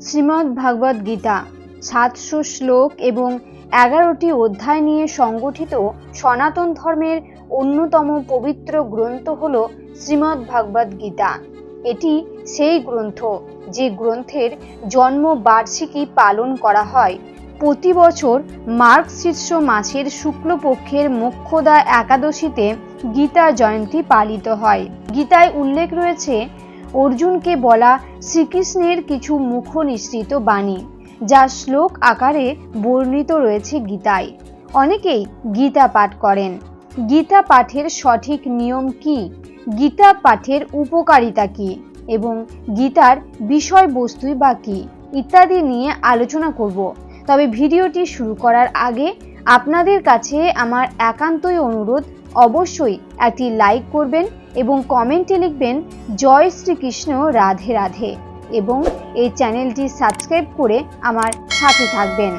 শ্রীমদ্ ভাগবত গীতা, সাতশো শ্লোক এবং এগারোটি অধ্যায় নিয়ে সংগঠিত সনাতন ধর্মের অন্যতম পবিত্র গ্রন্থ হল শ্রীমদ্ ভাগবত গীতা। এটি সেই গ্রন্থ যে গ্রন্থের জন্ম বার্ষিকী পালন করা হয়। প্রতি বছর মার্গ শীর্ষ মাসের শুক্লপক্ষের মোক্ষদা একাদশীতে গীতা জয়ন্তী পালিত হয়। গীতায় উল্লেখ রয়েছে অর্জুনকে বলা শ্রীকৃষ্ণের কিছু মুখ নিঃসৃত বাণী, যা শ্লোক আকারে বর্ণিত রয়েছে গীতায়। অনেকেই গীতা পাঠ করেন। গীতা পাঠের সঠিক নিয়ম কি? গীতা পাঠের উপকারিতা কি? এবং গীতার বিষয়বস্তুই বা কি? ইত্যাদি নিয়ে আলোচনা করব। তবে ভিডিওটি শুরু করার আগে আপনাদের কাছে আমার একান্তই অনুরোধ, অবশ্যই একটি লাইক করবেন এবং কমেন্টে লিখবেন, জয় শ্রীকৃষ্ণ, রাধে রাধে এবং এই চ্যানেলটি সাবস্ক্রাইব করে আমার সাথে থাকবেন।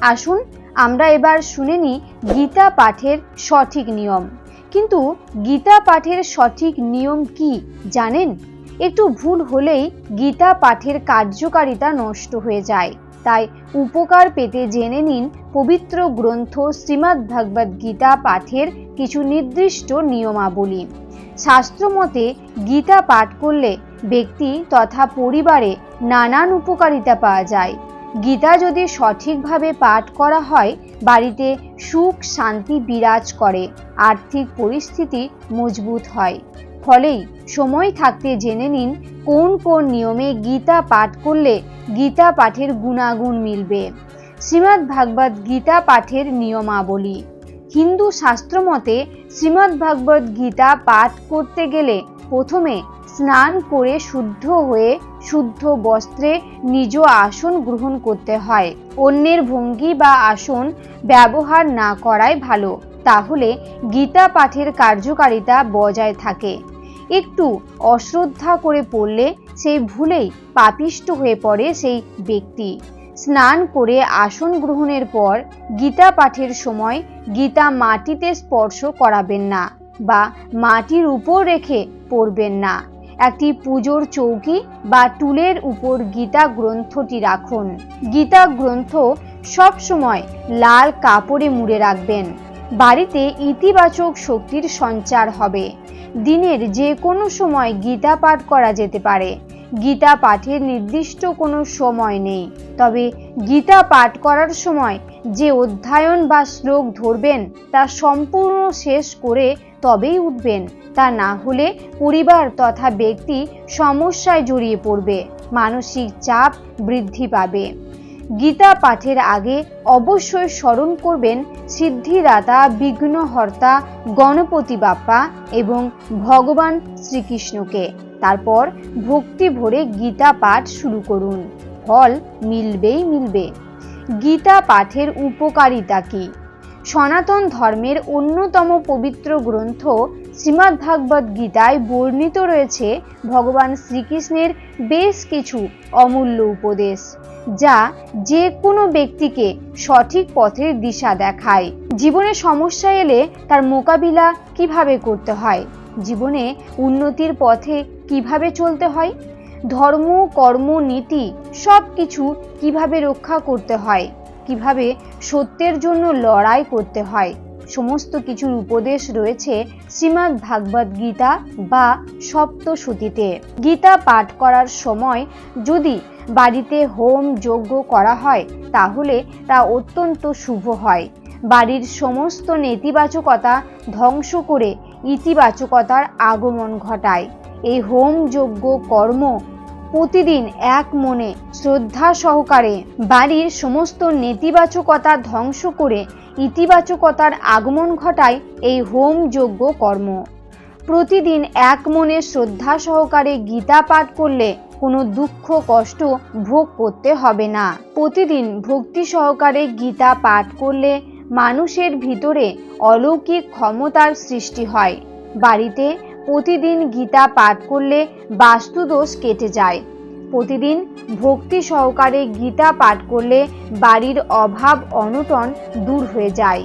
আসুন, আমরা এবার শুনে নিই গীতা পাঠের সঠিক নিয়ম। কিন্তু গীতা পাঠের সঠিক নিয়ম কি, জানেন? একটু ভুল হলেই গীতা পাঠের কার্যকারিতা নষ্ট হয়ে যায়। তাই উপকার পেতে জেনে নিন পবিত্র গ্রন্থ শ্রীমদ্ ভগবদ গীতা পাঠের কিছু নির্দিষ্ট নিয়মাবলী। শাস্ত্রমতে গীতা পাঠ করলে ব্যক্তি তথা পরিবারে নানান উপকারিতা পাওয়া যায়। গীতা যদি সঠিকভাবে পাঠ করা হয়, বাড়িতে সুখ, শান্তি বিরাজ করে, আর্থিক পরিস্থিতি মজবুত হয়। ফলেই সময় থাকতে জেনে নিন কোন কোন নিয়মে গীতা পাঠ করলে গীতা পাঠের গুণাগুণ মিলবে। শ্রীমদ্ ভাগবত গীতা পাঠের নিয়মাবলী। হিন্দু শাস্ত্রমতে শ্রীমদ্ ভাগবত গীতা পাঠ করতে গেলে প্রথমে স্নান করে শুদ্ধ হয়ে শুদ্ধ বস্ত্রে নিজ আসন গ্রহণ করতে হয়। অন্যের ভঙ্গি বা আসন ব্যবহার না করাই ভালো। তাহলে গীতা পাঠের কার্যকারিতা বজায় থাকে। একটু অশ্রদ্ধা করে পড়লে সেই ভুলেই পাপিষ্ট হয়ে পড়ে সেই ব্যক্তি। স্নান করে আসন গ্রহণের পর গীতা পাঠের সময় গীতা মাটিতে স্পর্শ করাবেন না বা মাটির উপর রেখে পড়বেন না। একটি পুজোর চৌকি বা টুলের উপর গীতা গ্রন্থটি রাখুন। গীতা গ্রন্থ সব সময় লাল কাপড়ে মুড়ে রাখবেন। বাড়িতে ইতিবাচক শক্তির সঞ্চার হবে। দিনের যে কোনো সময় গীতা পাঠ করা যেতে পারে। গীতা পাঠের নির্দিষ্ট কোনো সময় নেই। তবে গীতা পাঠ করার সময় যে অধ্যয়ন বা শ্লোক ধরবেন, তা সম্পূর্ণ শেষ করে তবেই উঠবেন। তা না হলে পরিবার তথা ব্যক্তি সমস্যায় জড়িয়ে পড়বে, মানসিক চাপ বৃদ্ধি পাবে। গীতা পাঠের আগে অবশ্যই স্মরণ করবেন সিদ্ধিদাতা বিঘ্নহর্তা গণপতি বাপ্পা এবং ভগবান শ্রীকৃষ্ণকে। তারপর ভক্তি ভরে গীতা পাঠ শুরু করুন। ফল মিলবেই মিলবে। গীতা পাঠের উপকারিতা কি? সনাতন ধর্মের অন্যতম পবিত্র গ্রন্থ শ্রীমদ্ভাগবত গীতায় বর্ণিত রয়েছে ভগবান শ্রীকৃষ্ণের বেশ কিছু অমূল্য উপদেশ। যা যে কোনো ব্যক্তিকে সঠিক পথের দিশা দেখায়। জীবনে সমস্যা এলে তার মোকাবিলা কীভাবে করতে হয়? জীবনে উন্নতির পথে কীভাবে চলতে হয়? ধর্ম, কর্ম, নীতি সব কিছু কীভাবে রক্ষা করতে হয়? কীভাবে সত্যের জন্য লড়াই করতে হয়? সমস্ত কিছুর উপদেশ রয়েছে শ্রীমদ্ ভাগবত গীতা বা সপ্তশতীতে গীতা পাঠ করার সময় যদি বাড়িতে হোম যজ্ঞ করা হয়, তাহলে তা অত্যন্ত শুভ হয়। বাড়ির সমস্ত নেতিবাচকতা ধ্বংস করে ইতিবাচকতার আগমন ঘটায়। এই হোম যজ্ঞ কর্ম প্রতিদিন এক মনে শ্রদ্ধা সহকারে বাড়ির সমস্ত নেতিবাচকতা ধ্বংস করে ইতিবাচকতার আগমন ঘটায় এই হোম যজ্ঞ কর্ম। প্রতিদিন এক মনে শ্রদ্ধা সহকারে গীতা পাঠ করলে কোনো দুঃখ, কষ্ট ভোগ করতে হবে না। প্রতিদিন ভক্তি সহকারে গীতা পাঠ করলে মানুষের ভিতরে অলৌকিক ক্ষমতার সৃষ্টি হয়। বাড়িতে প্রতিদিন গীতা পাঠ করলে বাস্তুদোষ কেটে যায়। প্রতিদিন ভক্তি সহকারে গীতা পাঠ করলে বাড়ির অভাব অনটন দূর হয়ে যায়।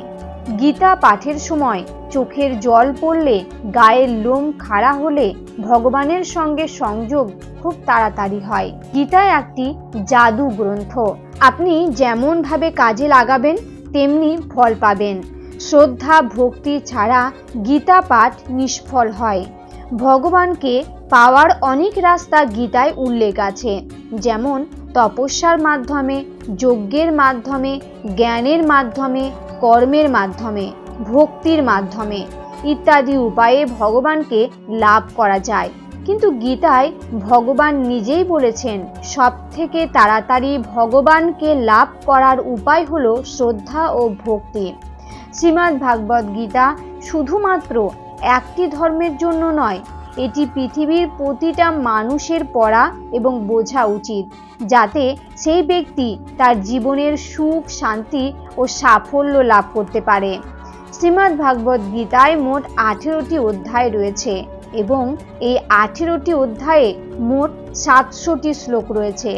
গীতা পাঠের সময় চোখের জল পড়লে গায়ের লোম খাড়া হলে ভগবানের সঙ্গে সংযোগ খুব তাড়াতাড়ি হয়। গীতা একটি জাদু গ্রন্থ। আপনি যেমনভাবে কাজে লাগাবেন, তেমনি ফল পাবেন। শ্রদ্ধা, ভক্তি ছাড়া গীতা পাঠ নিষ্ফল হয়। ভগবানকে পাওয়ার অনেক রাস্তা গীতায় উল্লেখ আছে, যেমন তপস্যার মাধ্যমে, যজ্ঞের মাধ্যমে, জ্ঞানের মাধ্যমে, কর্মের মাধ্যমে, ভক্তির মাধ্যমে ইত্যাদি উপায়ে ভগবানকে লাভ করা যায়। কিন্তু গীতায় ভগবান নিজেই বলেছেন সব থেকে তাড়াতাড়ি ভগবানকে লাভ করার উপায় হলো শ্রদ্ধা ও ভক্তি। শ্রীমদ্ ভাগবত গীতা শুধুমাত্র একটি ধর্মের জন্য নয়, এটি পৃথিবীর প্রতিটা মানুষের পড়া এবং বোঝা উচিত, যাতে সেই ব্যক্তি তার জীবনের সুখ, শান্তি ও সাফল্য লাভ করতে পারে। শ্রীমদ্ ভাগবত গীতায় মোট আঠেরোটি অধ্যায় রয়েছে এবং এই আঠেরোটি অধ্যায়ে মোট সাতশোটি শ্লোক রয়েছে,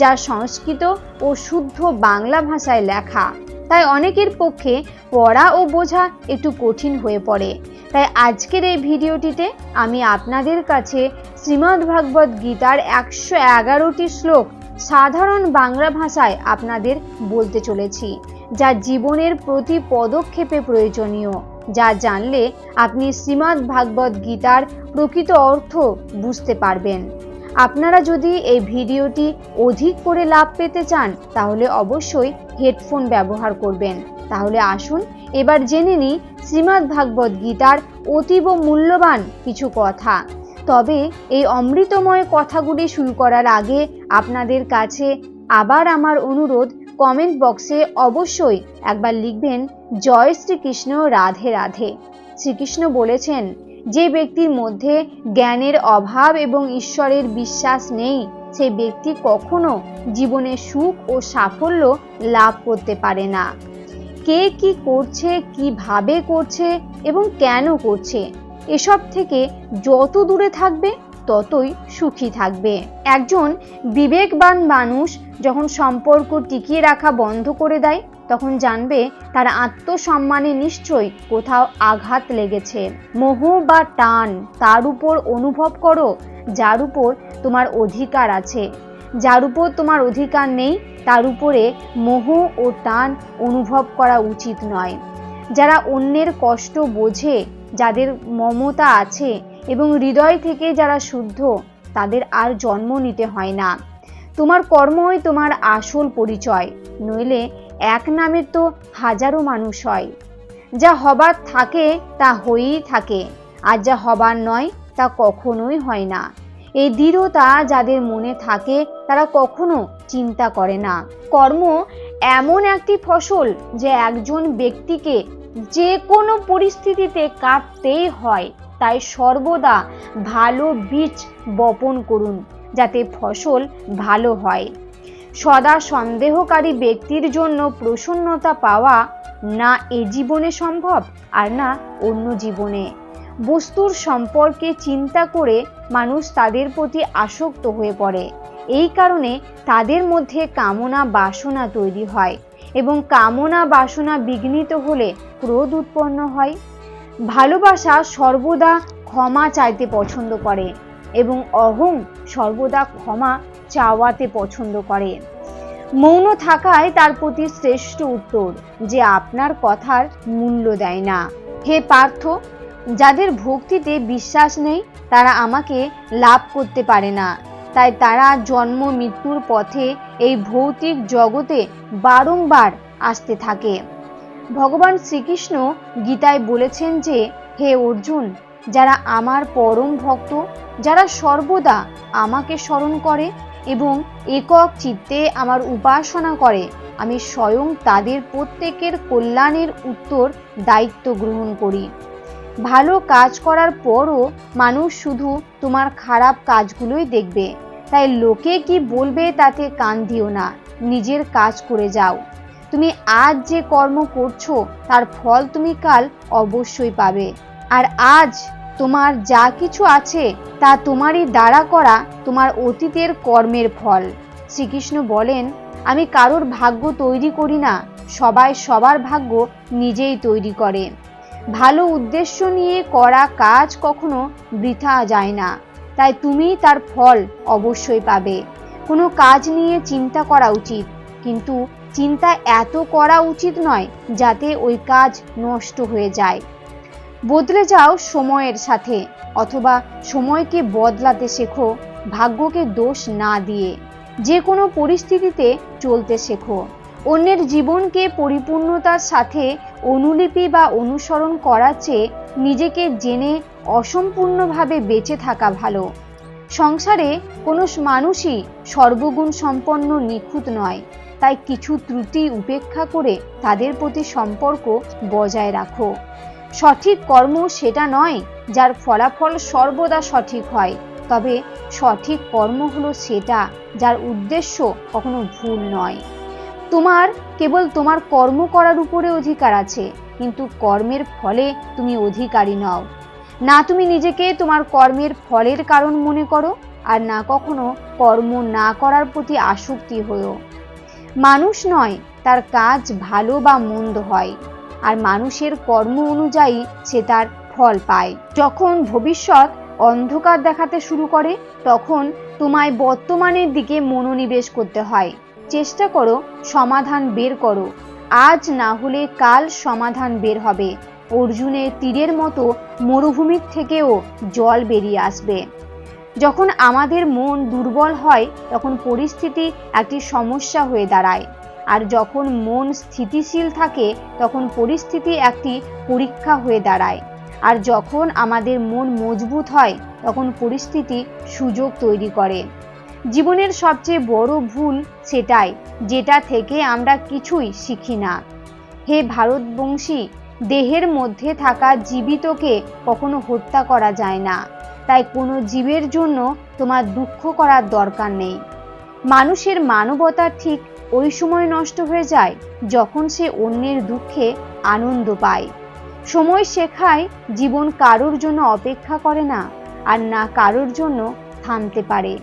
যা সংস্কৃত ও শুদ্ধ বাংলা ভাষায় লেখা। তাই অনেকের পক্ষে পড়া ও বোঝা একটু কঠিন হয়ে পড়ে। তাই আজকের এই ভিডিওটিতে আমি আপনাদের কাছে শ্রীমদ্ ভাগবত গীতার একশো এগারোটি শ্লোক সাধারণ বাংলা ভাষায় আপনাদের বলতে চলেছি, যা জীবনের প্রতি পদক্ষেপে প্রয়োজনীয়, যা জানলে আপনি শ্রীমদ্ ভাগবত গীতার প্রকৃত অর্থ বুঝতে পারবেন। আপনারা যদি এই ভিডিওটি অধিক করে লাভ পেতে চান, তাহলে অবশ্যই হেডফোন ব্যবহার করবেন। তাহলে আসুন, এবার জেনে নিই শ্রীমদ্ ভাগবত গীতার অতীব মূল্যবান কিছু কথা। তবে এই অমৃতময় কথাগুলি শুরু করার আগে আপনাদের কাছে আবার আমার অনুরোধ, কমেন্ট বক্সে অবশ্যই একবার লিখবেন, জয় শ্রীকৃষ্ণ, রাধে রাধে। শ্রীকৃষ্ণ বলেছেন যে ব্যক্তির মধ্যে জ্ঞানের অভাব এবং ঈশ্বরের বিশ্বাস নেই, সে ব্যক্তি কখনো জীবনে সুখ ও সাফল্য লাভ করতে পারে না। কে কি করছে, কীভাবে করছে এবং কেন করছে, এসব থেকে যত দূরে থাকবে, ততই সুখী থাকবে। একজন বিবেকবান মানুষ যখন সম্পর্ক টিকিয়ে রাখা বন্ধ করে দেয় তখন জানবে তার আত্মসম্মানে নিশ্চয়ই কোথাও আঘাত লেগেছে। মোহ বা টান তার উপর অনুভব করো, যার উপর তোমার অধিকার আছে। যার উপর তোমার অধিকার নেই, তার উপরে মোহ ও টান অনুভব করা উচিত নয়। যারা অন্যের কষ্ট বোঝে, যাদের মমতা আছে এবং হৃদয় থেকে যারা শুদ্ধ, তাদের আর জন্ম নিতে হয় না। তোমার কর্মই তোমার আসল পরিচয়, নইলে এক নামের তো হাজারো মানুষ হয়। যা হবার থাকে তা হয়েই থাকে, আর যা হবার নয় তা কখনোই হয় না। এই দৃঢ়তা যাদের মনে থাকে, তারা কখনো চিন্তা করে না। কর্ম এমন একটি ফসল যে একজন ব্যক্তিকে যে কোনো পরিস্থিতিতে কাটতেই হয়। তাই সর্বদা ভালো বীজ বপন করুন, যাতে ফসল ভালো হয়। সদা সন্দেহকারী ব্যক্তির জন্য প্রসন্নতা পাওয়া না এ জীবনে সম্ভব আর না অন্য জীবনে। বস্তুর সম্পর্কে চিন্তা করে মানুষ তাদের প্রতি আসক্ত হয়ে পড়ে। এই কারণে তাদের মধ্যে কামনা বাসনা তৈরি হয় এবং কামনা বাসনা বিঘ্নিত হলে ক্রোধ উৎপন্ন হয়। ভালোবাসা সর্বদা ক্ষমা চাইতে পছন্দ করে এবং অহং সর্বদা ক্ষমা চাওয়াতে পছন্দ করে। মৌন থাকায় তার প্রতি শ্রেষ্ঠ উত্তর যে আপনার কথার মূল্য দেয় না। হে পার্থ, যাদের ভক্তিতে বিশ্বাস নেই, তারা আমাকে লাভ করতে পারে না। তাই তারা জন্ম মৃত্যুর পথে এই ভৌতিক জগতে বারংবার আসতে থাকে। ভগবান শ্রীকৃষ্ণ গীতায় বলেছেন যে, হে অর্জুন, যারা আমার পরম ভক্ত, যারা সর্বদা আমাকে স্মরণ করে এবং একক চিত্তে আমার উপাসনা করে, আমি স্বয়ং তাদের প্রত্যেকের কল্যাণের উত্তর দায়িত্ব গ্রহণ করি। ভালো কাজ করার পরও মানুষ শুধু তোমার খারাপ কাজগুলোই দেখবে। তাই লোকে কি বলবে তাতে কান দিও না, নিজের কাজ করে যাও। তুমি আজ যে কর্ম করছ, তার ফল তুমি কাল অবশ্যই পাবে। আর আজ তোমার যা কিছু আছে তা তোমারই দ্বারা করা তোমার অতীতের কর্মের ফল। শ্রীকৃষ্ণ বলেন, আমি কারোর ভাগ্য তৈরি করি না, সবাই সবার ভাগ্য নিজেই তৈরি করে। ভালো উদ্দেশ্য নিয়ে করা কাজ কখনো বৃথা যায় না, তাই তুমি তার ফল অবশ্যই পাবে। কোনো কাজ নিয়ে চিন্তা করা উচিত, কিন্তু চিন্তা এত করা উচিত নয় যাতে ওই কাজ নষ্ট হয়ে যায়। বদলে যাও সময়ের সাথে, অথবা সময়কে বদলাতে শেখো, ভাগ্যকে দোষ না দিয়ে। যে কোনো পরিস্থিতিতে চলতে শেখো। অন্যের জীবনকে পরিপূর্ণতার সাথে অনুলিপি বা অনুসরণ করার চেয়ে নিজেকে জেনে অসম্পূর্ণভাবে বেঁচে থাকা ভালো। সংসারে কোনো মানুষই সর্বগুণ সম্পন্ন নিখুঁত নয়, তাই কিছু ত্রুটি উপেক্ষা করে তাদের প্রতি সম্পর্ক বজায় রাখো। সঠিক কর্ম সেটা নয়, যার ফলাফল সর্বদা সঠিক হয়। তবে সঠিক কর্ম হলো সেটা, যার উদ্দেশ্য কখনো ভুল নয়। তোমার, কেবল তোমার কর্ম করার উপরে অধিকার আছে, কিন্তু কর্মের ফলে তুমি অধিকারী নও। না তুমি নিজেকে তোমার কর্মের ফলের কারণ মনে করো, আর না কখনো কর্ম না করার প্রতি আসক্তি হয়েও। মানুষ নয়, তার কাজ ভালো বা মন্দ হয়। আর মানুষের কর্ম অনুযায়ী সে তার ফল পায়। যখন ভবিষ্যৎ অন্ধকার দেখাতে শুরু করে, তখন তোমায় বর্তমানের দিকে মনোনিবেশ করতে হয়। চেষ্টা করো, সমাধান বের করো। আজ না হলে কাল সমাধান বের হবে। অর্জুনের তীরের মতো মরুভূমির থেকেও জল বেরিয়ে আসবে। যখন আমাদের মন দুর্বল হয়, তখন পরিস্থিতি একটি সমস্যা হয়ে দাঁড়ায়। আর যখন মন স্থিতিশীল থাকে, তখন পরিস্থিতি একটি পরীক্ষা হয়ে দাঁড়ায়। আর যখন আমাদের মন মজবুত হয়, তখন পরিস্থিতি সুযোগ তৈরি করে। জীবনের সবচেয়ে বড় ভুল সেটাই, যেটা থেকে আমরা কিছুই শিখি না। হে ভারতবংশী, দেহের মধ্যে থাকা জীবিতকে কখনো হত্যা করা যায় না। তাই কোনো জীবের জন্য তোমার দুঃখ করার দরকার নেই। মানুষের মানবতা ঠিক ওই সময় নষ্ট হয়ে যায় যখন সে অন্যের দুঃখে আনন্দ পায়। সময় শেখায় জীবন কারোর জন্য অপেক্ষা করে না আর না কারোর জন্য থামতে পারে।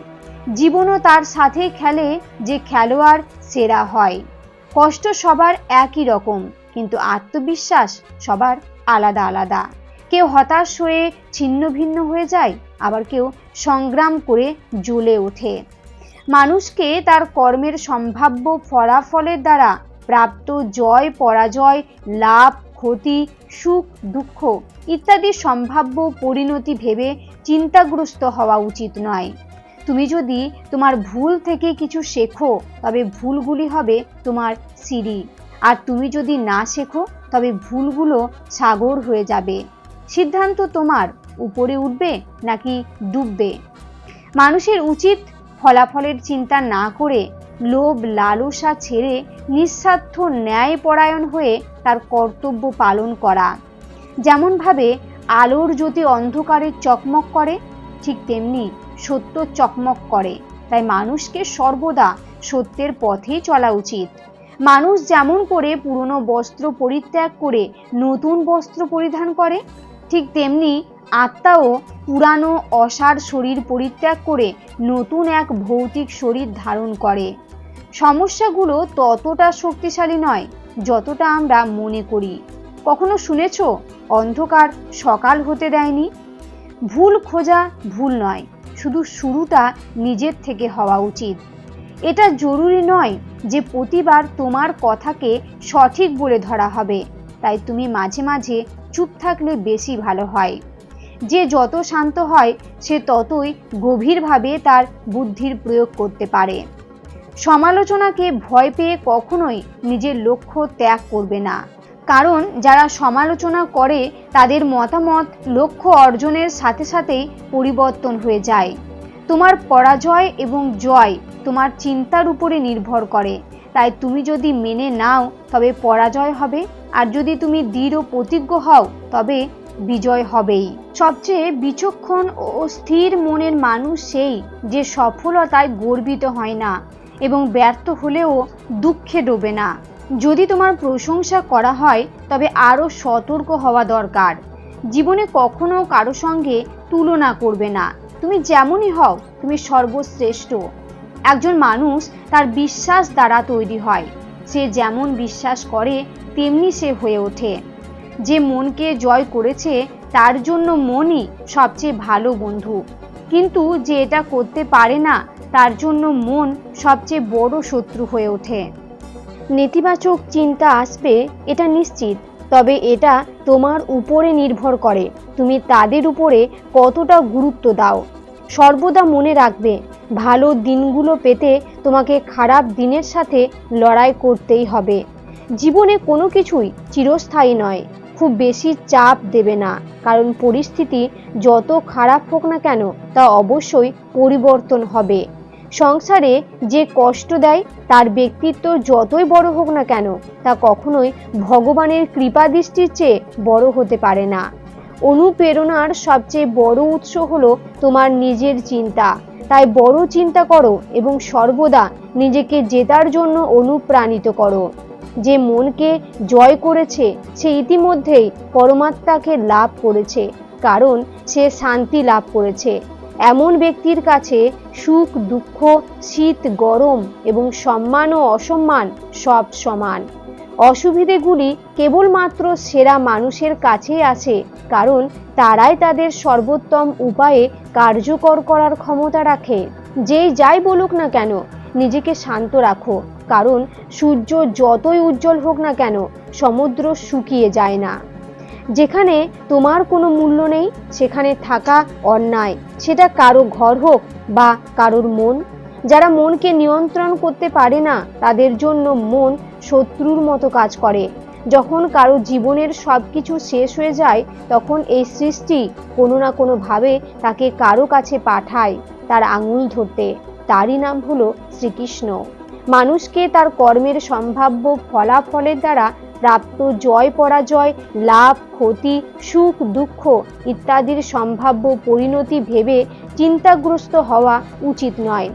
জীবনও তার সাথে খেলে যে খেলোয়াড় সেরা হয়। কষ্ট সবার একই রকম, কিন্তু আত্মবিশ্বাস সবার আলাদা আলাদা। কেউ হতাশ হয়ে ছিন্ন ভিন্ন হয়ে যায়, আবার কেউ সংগ্রাম করে জ্বলে ওঠে। মানুষকে তার কর্মের সম্ভাব্য ফলাফলের দ্বারা প্রাপ্ত জয়, পরাজয়, লাভ, ক্ষতি, সুখ, দুঃখ ইত্যাদি সম্ভাব্য পরিণতি ভেবে চিন্তাগ্রস্ত হওয়া উচিত নয়। তুমি যদি তোমার ভুল থেকে কিছু শেখো, তবে ভুলগুলি হবে তোমার সিঁড়ি। আর তুমি যদি না শেখো, তবে ভুলগুলো সাগর হয়ে যাবে। সিদ্ধান্ত তোমার, উপরে উঠবে নাকি ডুববে? মানুষের উচিত ফলাফলের চিন্তা না করে লোভ লালসা ছেড়ে নিঃস্বার্থ ন্যায়পরায়ণ হয়ে তার কর্তব্য পালন করা। যেমনভাবে আলোর জ্যোতি অন্ধকারে চকমক করে, ঠিক তেমনি সত্য চকমক করে। তাই মানুষকে সর্বদা সত্যের পথে চলা উচিত। মানুষ যেমন করে পুরনো বস্ত্র পরিত্যাগ করে নতুন বস্ত্র পরিধান করে, ঠিক তেমনি আত্মাও পুরানো অসার শরীর পরিত্যাগ করে নতুন এক ভৌতিক শরীর ধারণ করে। সমস্যাগুলো ততটা শক্তিশালী নয় যতটা আমরা মনে করি। কখনো শুনেছ, অন্ধকার সকাল হতে দেয়নি? ভুল খোঁজা ভুল নয়, শুধু শুরুটা নিজের থেকে হওয়া উচিত। এটা জরুরি নয় যে প্রতিবার তোমার কথাকে সঠিক বলে ধরা হবে, তাই তুমি মাঝে মাঝে চুপ থাকলে বেশি ভালো হয়। যে যত শান্ত হয়, সে ততই গভীরভাবে তার বুদ্ধির প্রয়োগ করতে পারে। সমালোচনাকে ভয় পেয়ে কখনোই নিজের লক্ষ্য ত্যাগ করবে না। কারণ যারা সমালোচনা করে, তাদের মতামত, লক্ষ্য অর্জনের সাথে সাথেই পরিবর্তন হয়ে যায়। তোমার পরাজয় এবং জয় তোমার চিন্তার উপরে নির্ভর করে। তাই তুমি যদি মেনে নাও, তবে পরাজয় হবে। আর যদি তুমি দৃঢ় প্রতিজ্ঞ হও, তবে বিজয় হবেই। সবচেয়ে বিচক্ষণ ও স্থির মনের মানুষ সেই যে সফলতায় গর্বিত হয় না এবং ব্যর্থ হলেও দুঃখে ডোবে না। যদি তোমার প্রশংসা করা হয়, তবে আরও সতর্ক হওয়া দরকার। জীবনে কখনো কারও সঙ্গে তুলনা করবে না। তুমি যেমনই হও, তুমি সর্বশ্রেষ্ঠ। একজন মানুষ তার বিশ্বাস দ্বারা তৈরি হয়। সে যেমন বিশ্বাস করে, তেমনি সে হয়ে ওঠে। যে মনকে জয় করেছে, তার জন্য মনই সবচেয়ে ভালো বন্ধু। কিন্তু যে এটা করতে পারে না, তার জন্য মন সবচেয়ে বড় শত্রু হয়ে ওঠে। নেতিবাচক চিন্তা আসবে, এটা নিশ্চিত। তবে এটা তোমার উপরে নির্ভর করে। তুমি তাদের উপরে কতটা গুরুত্ব দাও। সর্বদা মনে রাখবে, ভালো দিনগুলো পেতে তোমাকে খারাপ দিনের সাথে লড়াই করতেই হবে। জীবনে কোনো কিছুই চিরস্থায়ী নয়। খুব বেশি চাপ দেবে না। কারণ পরিস্থিতি যত খারাপ হোক না কেন, তা অবশ্যই পরিবর্তন হবে। সংসারে যে কষ্ট দেয়, তার ব্যক্তিত্ব যতই বড় হোক না কেন, তা কখনোই ভগবানের কৃপা দৃষ্টির চেয়ে বড় হতে পারে না। অনুপ্রেরণার সবচেয়ে বড় উৎস হলো তোমার নিজের চিন্তা। তাই বড় চিন্তা করো এবং সর্বদা নিজেকে জেতার জন্য অনুপ্রাণিত করো। যে মনকে জয় করেছে, সে ইতিমধ্যেই পরমাত্মাকে লাভ করেছে, কারণ সে শান্তি লাভ করেছে। এমন ব্যক্তির কাছে সুখ, দুঃখ, শীত, গরম এবং সম্মান ও অসম্মান সব সমান। অসুবিধেগুলি কেবলমাত্র সেরা মানুষের কাছেই আছে, কারণ তারাই তাদের সর্বোত্তম উপায়ে কার্যকর করার ক্ষমতা রাখে। যেই যাই বলুক না কেন, নিজেকে শান্ত রাখো। কারণ সূর্য যতই উজ্জ্বল হোক না কেন, সমুদ্র শুকিয়ে যায় না। যেখানে তোমার কোনো মূল্য নেই, সেখানে থাকা অন্যায়। সেটা কারও ঘর হোক বা কারোর মন। যারা মনকে নিয়ন্ত্রণ করতে পারে না, তাদের জন্য মন শত্রুর মতো কাজ করে। যখন কারও জীবনের সব কিছু শেষ হয়ে যায়, তখন এই সৃষ্টি কোনো না কোনোভাবে তাকে কারও কাছে পাঠায়, তার আঙুল ধরতে। তারই নাম হলো শ্রীকৃষ্ণ। মানুষকে তার কর্মের সম্ভাব্য ফলাফলের দ্বারা প্রাপ্ত জয়, পরাজয়, লাভ, ক্ষতি, সুখ, দুঃখ ইত্যাদির সম্ভাব্য পরিণতি ভেবে চিন্তাগ্রস্ত হওয়া উচিত নয়।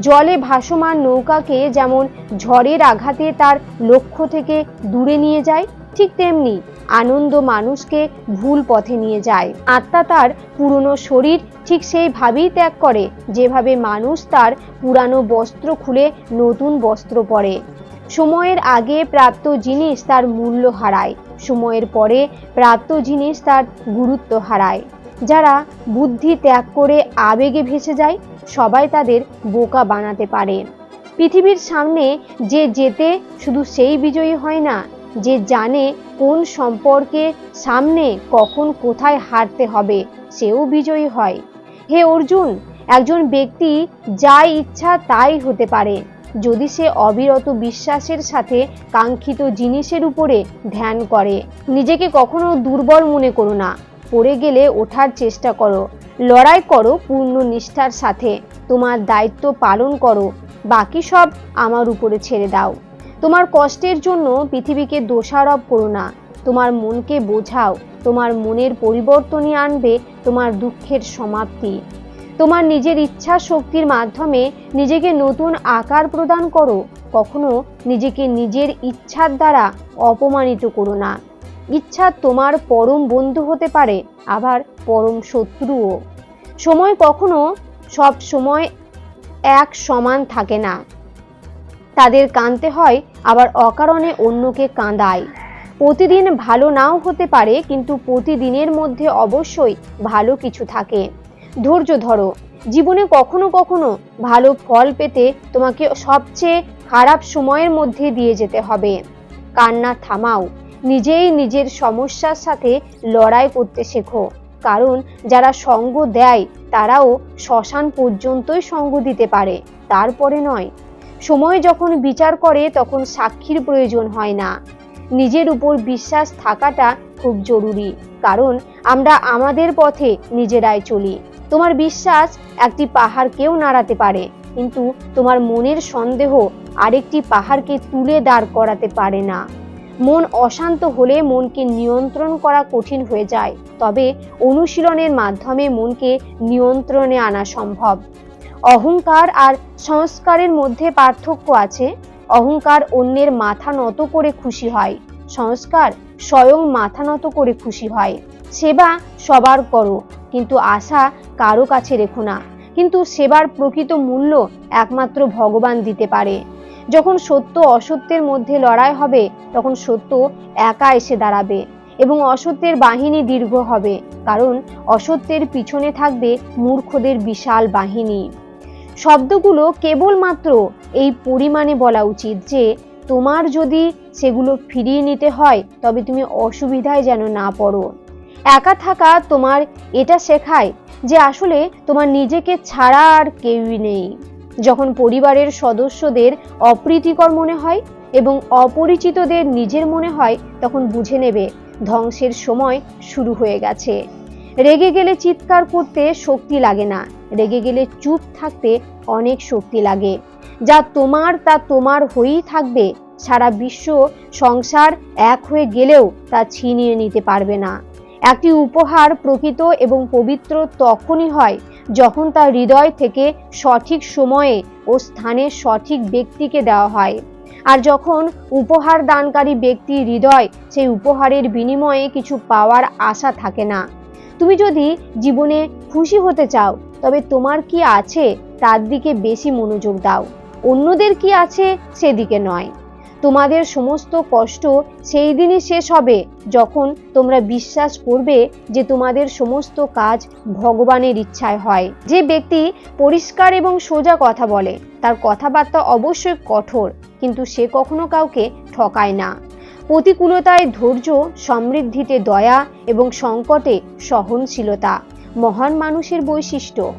জলে ভাসমান নৌকাকে যেমন ঝড়ের আঘাতে তার লক্ষ্য থেকে দূরে নিয়ে যায়, ঠিক তেমনি আনন্দ মানুষকে ভুল পথে নিয়ে যায়। আত্মা তার পুরনো শরীর ঠিক সেইভাবেই ত্যাগ করে, যেভাবে মানুষ তার পুরানো বস্ত্র খুলে নতুন বস্ত্র পরে। সময়ের আগে প্রাপ্ত জিনিস তার মূল্য হারায়, সময়ের পরে প্রাপ্ত জিনিস তার গুরুত্ব হারায়। যারা বুদ্ধি ত্যাগ করে আবেগে ভেসে যায়, সবাই তাদের বোকা বানাতে পারে। পৃথিবীর সামনে যে যেতে শুধু সেই বিজয়ী হয় না যে জানে কোন সম্পর্কে সামনে কখন কোথায় হারতে হবে, সেও বিজয়ী হয়। হে অর্জুন, একজন ব্যক্তি যা ইচ্ছা তাই হতে পারে। যদি সে অবিরত বিশ্বাসের সাথে কাঙ্ক্ষিত জিনিসের উপরে ধ্যান করে, নিজেকে কখনো দুর্বল মনে করো না। পড়ে গেলে ওঠার চেষ্টা করো। লড়াই করো পূর্ণ নিষ্ঠার সাথে। তোমার দায়িত্ব পালন করো। বাকি সব আমার উপরে ছেড়ে দাও। তোমার কষ্টের জন্য পৃথিবীকে দোষারোপ করো না। তোমার মনকে বোঝাও। তোমার মনের পরিবর্তনই আনবে তোমার দুঃখের সমাপ্তি। তোমার নিজের ইচ্ছা শক্তির মাধ্যমে নিজেকে নতুন আকার প্রদান করো। কখনো নিজেকে নিজের ইচ্ছার দ্বারা অপমানিত করো না। ইচ্ছা তোমার পরম বন্ধু হতে পারে, আবার পরম শত্রুও। সময় কখনো সব সময় এক সমান থাকে না। তাদের কাঁদতে হয়, আবার অকারণে অন্যকে কাঁদায়। প্রতিদিন ভালো নাও হতে পারে, কিন্তু প্রতিদিনের মধ্যে অবশ্যই ভালো কিছু থাকে। ধৈর্য ধরো। জীবনে কখনো কখনো ভালো ফল পেতে তোমাকে সবচেয়ে খারাপ সময়ের মধ্যে দিয়ে যেতে হবে। কান্না থামাও। নিজেই নিজের সমস্যার সাথে লড়াই করতে শেখো। কারণ যারা সঙ্গ দেয়, তারাও শ্মশান পর্যন্তই সঙ্গ দিতে পারে। তারপরে নয় সময় যখন বিচার করে, তখন সাক্ষীর প্রয়োজন হয় না। নিজের উপর বিশ্বাস থাকাটা খুব জরুরি, কারণ আমরা আমাদের পথে নিজেরাই চলি। তোমার বিশ্বাস একটি পাহাড়কেও নাড়াতে পারে, কিন্তু তোমার মনের সন্দেহ আরেকটি পাহাড়কে তুলে দাঁড় করাতে পারে না। মন অশান্ত হলে মনকে নিয়ন্ত্রণ করা কঠিন হয়ে যায়, তবে অনুশীলনের মাধ্যমে মনকে নিয়ন্ত্রণে আনা সম্ভব। অহংকার আর সংস্কারের মধ্যে পার্থক্য আছে। অহংকার অন্যের মাথা নত করে খুশি হয়। সংস্কার স্বয়ং মাথা নত করে খুশি হয়। সেবা সবার করো, কিন্তু আশা কারও কাছে রেখো না। কিন্তু সেবার প্রকৃত মূল্য একমাত্র ভগবান দিতে পারে। যখন সত্য অসত্যের মধ্যে লড়াই হবে, তখন সত্য একা এসে দাঁড়াবে এবং অসত্যের বাহিনী দীর্ঘ হবে। কারণ অসত্যের পিছনে থাকবে মূর্খদের বিশাল বাহিনী। শব্দগুলো কেবলমাত্র এই পরিমাণে বলা উচিত যে তোমার যদি সেগুলো ফিরিয়ে নিতে হয়, তবে তুমি অসুবিধায় যেন না পড়ো। একা থাকা তোমার এটা শেখায় যে আসলে তোমার নিজেকে ছাড়া আর কেউই নেই। যখন পরিবারের সদস্যদের অপ্রীতিকর মনে হয় এবং অপরিচিতদের নিজের মনে হয়, তখন বুঝে নেবে ধ্বংসের সময় শুরু হয়ে গেছে। রেগে গেলে চিৎকার করতে শক্তি লাগে না। রেগে গেলে চুপ থাকতে অনেক শক্তি লাগে। যা তোমার তা তোমার হয়েই থাকবে। সারা বিশ্ব সংসার এক হয়ে গেলেও তা ছিনিয়ে নিতে পারবে না। একটি উপহার প্রকৃত এবং পবিত্র তখনই হয় যখন তা হৃদয় থেকে সঠিক সময়ে ও স্থানে সঠিক ব্যক্তিকে দেওয়া হয়। আর যখন উপহার দানকারী ব্যক্তি হৃদয় সেই উপহারের বিনিময়ে কিছু পাওয়ার আশা থাকে না তুমি যদি জীবনে খুশি হতে চাও, তবে তোমার কি আছে তার দিকে বেশি মনোযোগ দাও। অন্যদের কি আছে সেদিকে নয়। তোমাদের সমস্ত কষ্ট সেই দিনই শেষ হবে যখন তোমরা বিশ্বাস করবে যে তোমাদের সমস্ত কাজ ভগবানের ইচ্ছায় হয়। যে ব্যক্তি পরিষ্কার এবং সোজা কথা বলে, তার কথাবার্তা অবশ্যই কঠোর, কিন্তু সে কখনো কাউকে ঠকায় না। প্রতিকূলতায় ধৈর্য, সমৃদ্ধিতে দয়া এবং সংকটে সহনশীলতা মহান মানুষের বৈশিষ্ট্য।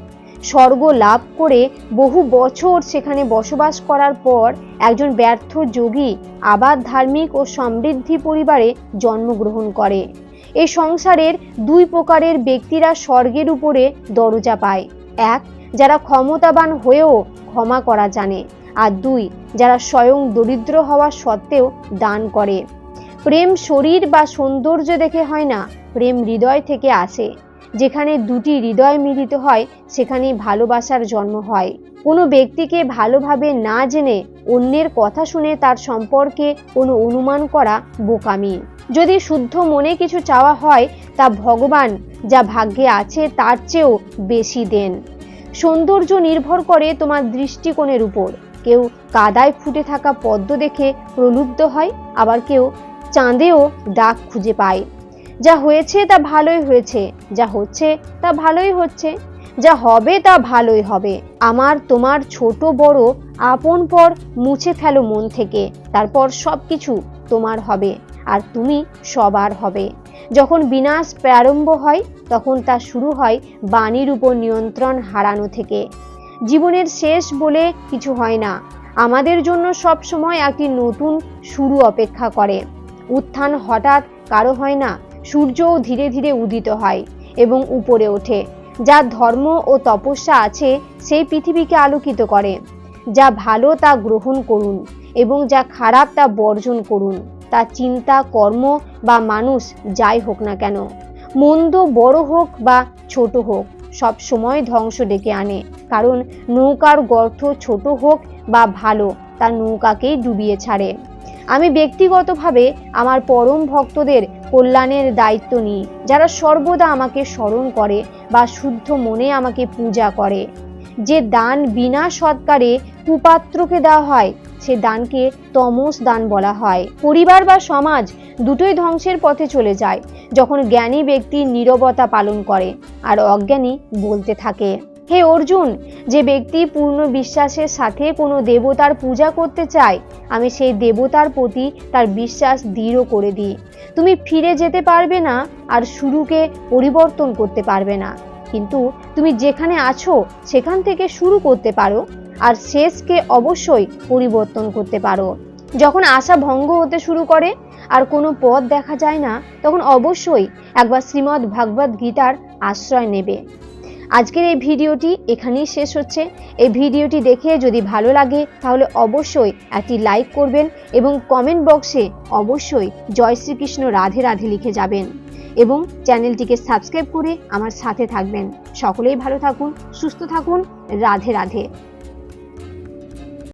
স্বর্গ লাভ করে বহু বছর সেখানে বসবাস করার পর একজন ব্যর্থ যোগী আবার ধার্মিক ও সমৃদ্ধি পরিবারে জন্মগ্রহণ করে। এই সংসারের দুই প্রকারের ব্যক্তিরা স্বর্গের উপরে দরজা পায়। এক, যারা ক্ষমতাবান হয়েও ক্ষমা করা জানে। আর দুই, যারা স্বয়ং দরিদ্র হওয়া সত্ত্বেও দান করে। প্রেম শরীর বা সৌন্দর্য দেখে হয় না, প্রেম হৃদয় থেকে আসে। যেখানে দুটি হৃদয় মিলিত হয় সেখানেই ভালোবাসার জন্ম হয়। কোনো ব্যক্তিকে ভালোভাবে না জেনে অন্যের কথা শুনে তার সম্পর্কে কোনো অনুমান করা বোকামি। যদি শুদ্ধ মনে কিছু চাওয়া হয়, তা ভগবান যা ভাগ্যে আছে তার চেয়েও বেশি দেন। সৌন্দর্য নির্ভর করে তোমার দৃষ্টিকোণের উপর। কেউ কাদায় ফুটে থাকা পদ্ম দেখে প্রলুব্ধ হয়, আবার কেউ চাঁদেও দাগ খুঁজে পায়। যা হয়েছে তা ভালোই হয়েছে, যা হচ্ছে তা ভালোই হচ্ছে, যা হবে তা ভালোই হবে। আমার, তোমার ছোট বড় আপন পর মুছে ফেলো মন থেকে, তারপর সব কিছু তোমার হবে, আর তুমি সবার হবে। যখন বিনাশ প্রারম্ভ হয়, তখন তা শুরু হয় বাণীর উপর নিয়ন্ত্রণ হারানো থেকে। জীবনের শেষ বলে কিছু হয় না। আমাদের জন্য সব সময় একটি নতুন শুরু অপেক্ষা করে। উত্থান হঠাৎ কারও হয় না, সূর্যও ধীরে ধীরে উদিত হয় এবং উপরে ওঠে। যা ধর্ম ও তপস্যা আছে, সেই পৃথিবীকে আলোকিত করে। যা ভালো তা গ্রহণ করুন এবং যা খারাপ তা বর্জন করুন। তা চিন্তা, কর্ম বা মানুষ যাই হোক না কেন, মন্দ বড় হোক বা ছোট হোক সব সময় ধ্বংস ডেকে আনে। কারণ নৌকার গর্ত ছোট হোক বা ভালো, তা নৌকাকেই ডুবিয়ে ছাড়ে। আমি ব্যক্তিগতভাবে আমার পরম ভক্তদের কল্যাণের দায়িত্ব নিই, যারা সর্বদা আমাকে স্মরণ করে বা শুদ্ধ মনে আমাকে পূজা করে। যে দান বিনা সৎকারে কুপাত্রকে দেওয়া হয় সে দানকে তমস দান বলা হয়। পরিবার বা সমাজ দুটোই ধ্বংসের পথে চলে যায়, যখন জ্ঞানী ব্যক্তি নীরবতা পালন করে আর অজ্ঞানী বলতে থাকে। হে অর্জুন, যে ব্যক্তি পূর্ণ বিশ্বাসের সাথে কোনো দেবতার পূজা করতে চায়, আমি সেই দেবতার প্রতি তার বিশ্বাস দৃঢ় করে দিই। তুমি ফিরে যেতে পারবে না আর শুরুকে পরিবর্তন করতে পারবে না। কিন্তু তুমি যেখানে আছো, সেখান থেকে শুরু করতে পারো। আর শেষকে অবশ্যই পরিবর্তন করতে পারো। যখন আশা ভঙ্গ হতে শুরু করে আর কোনো পথ দেখা যায় না, তখন অবশ্যই একবার শ্রীমদ্ ভাগবত গীতার আশ্রয় নেবে। আজকের এই ভিডিওটি এখানেই শেষ হচ্ছে। এই ভিডিওটি দেখে যদি ভালো লাগে, তাহলে অবশ্যই একটি লাইক করবেন এবং কমেন্ট বক্সে অবশ্যই জয় শ্রীকৃষ্ণ রাধে রাধে লিখে যাবেন এবং চ্যানেলটিকে সাবস্ক্রাইব করে আমার সাথে থাকবেন। সকলেই ভালো থাকুন, সুস্থ থাকুন, রাধে রাধে।